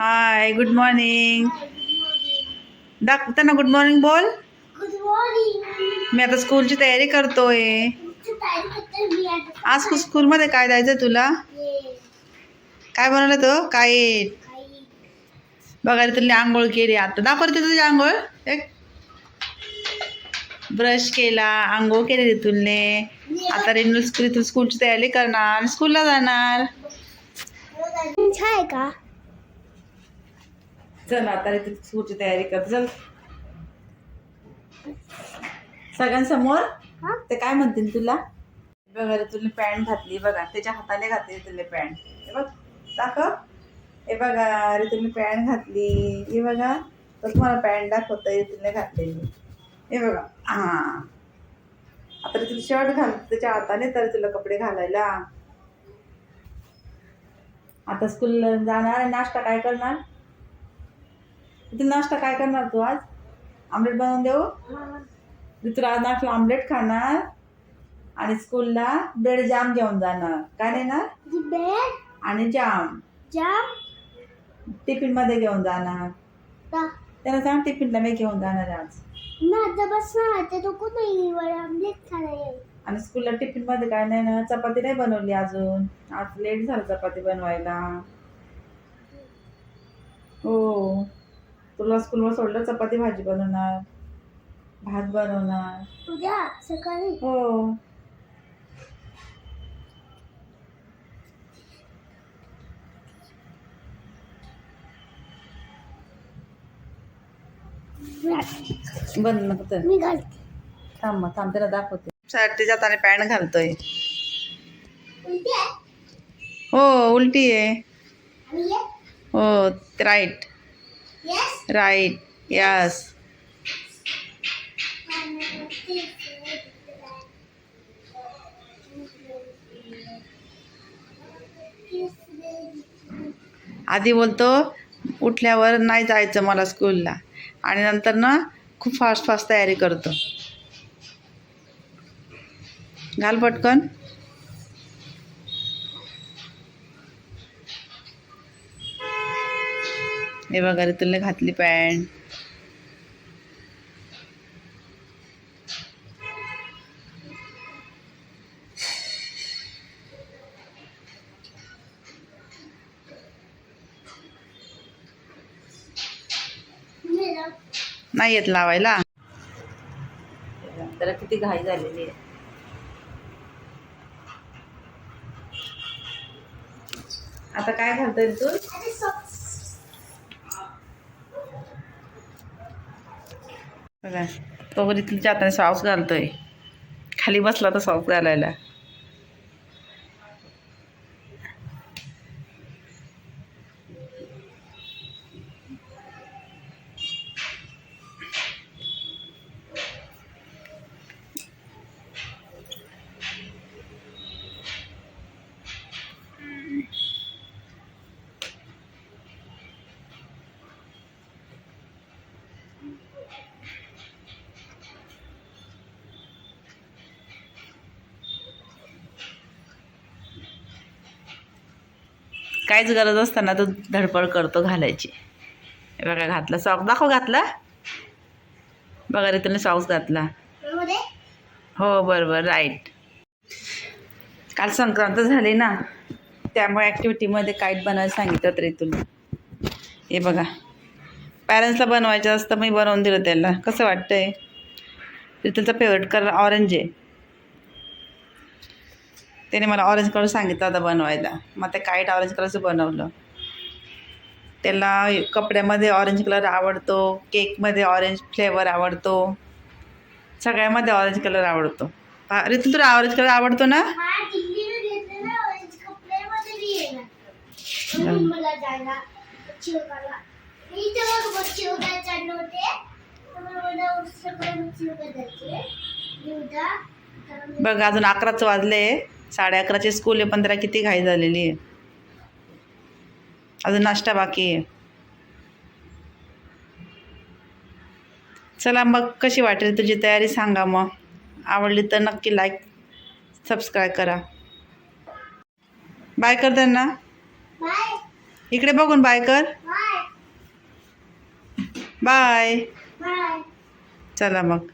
Hi good morning दाख त्यांना good morning बोल मी आता स्कूलची तयारी करतोय. आज स्कू- स्कूलमध्ये काय द्यायचं तुला? काय बनवलं तो? काय बघा तुला आंघोळ केली आता. दाखव रे तुझी आंघोळ. एक. ब्रश केला आंघोळ केली तुलने. आता रेनू स्कूल स्कूलची तयारी करणार. स्कूलला जाणार. का? चल आता स्कूलची तयारी कर. चल. सगळ्यांसमोर? हा? ते काय म्हणतील तुला? बघा रे तुला पॅन्ट घातली बघा. त्याच्या हाताने घातली तुला पॅन्ट. हे बघ दाखव. हे बघा रे तुम्ही पॅन्ट घातली. हे बघा तर तुम्हाला पॅन्ट दाखवता तुला घातलेली. हे बघा. हा आता रे तुला शर्ट घाल त्याच्या हाताने तर तुला कपडे घालायला. आता स्कूल जाणार आणि नाश्ता काय करणार? तू नाश्ता काय करणार तू आज? आमलेट बनवून देऊ? तुला आज नाश्ता आमलेट खाणार. आणि स्कूलला ब्रेड जाम घेऊन जाणार. काय नेणार आणि जाम. जाम. टिफिनमध्ये घेऊन जाणार. ता. त्याला सांग टिफिनला मी घेऊन जाणार आज. आणि स्कूलला टिफिनमध्ये काय नाही ना चपाती नाही बनवली अजून. आज लेट झालं चपाती बनवायला. हो. तुला स्कूलवर सोडलं चपाती भाजी बनवणार भात बनवणार. उद्या सकाळी. हो. बंद नको तर. मी घालते. थांब मग थांब त्याला दाखवते. साठी जाताना पॅन्ट घालतोय. उलटी आहे. हो उलटी आहे. हो राईट. राईट यस आधी बोलतो उठल्यावर नाही जायचं मला स्कूलला आणि नंतर ना खूप फास्ट फास्ट तयारी करतो. घाल पटकन. हे बघा रे तुला घातली पॅन्ट. नाही येत लावायला. त्याला किती घाई झालेली आहे. आता काय घालतोय तू? बघा. तो तिच्या हाताने सॉस घालतोय. खाली बसला तर सॉस घालायला. काहीच गरज असताना तो धडपड करतो घालायची. हे बघा घातला. सॉक्स दाखव घातला. बघा रे त्याने सॉक्स घातला हो बरोबर. राईट काल संक्रांत झाली ना त्यामुळे ॲक्टिव्हिटीमध्ये काईट बनवायला सांगितलं रे तुला. हे बघा. पॅरेंट्सला बनवायचं असतं मी बनवून दिलं त्याला. कसं वाटतंय? ते त्याचा फेवरेट कलर ऑरेंज आहे. त्याने मला ऑरेंज कलर सांगितलं होता बनवायला. मग ते काईट ऑरेंज कलरचं बनवलं. त्याला कपड्यामध्ये ऑरेंज कलर आवडतो केकमध्ये ऑरेंज फ्लेवर आवडतो सगळ्यामध्ये ऑरेंज कलर आवडतो. अरे तू तुला ऑरेंज कलर आवडतो ना? बघ अजून अकराच वाजले. साडे अकराची स्कूल आहे पण त्याला किती घाई झालेली आहे. अजून नाश्ता बाकी आहे. चला मग कशी वाटेल तुझी तयारी सांगा मग. आवडली तर नक्की लाईक सबस्क्राईब करा. बाय कर त्यांना बाय इकडे बघून बाय कर बाय चला मग.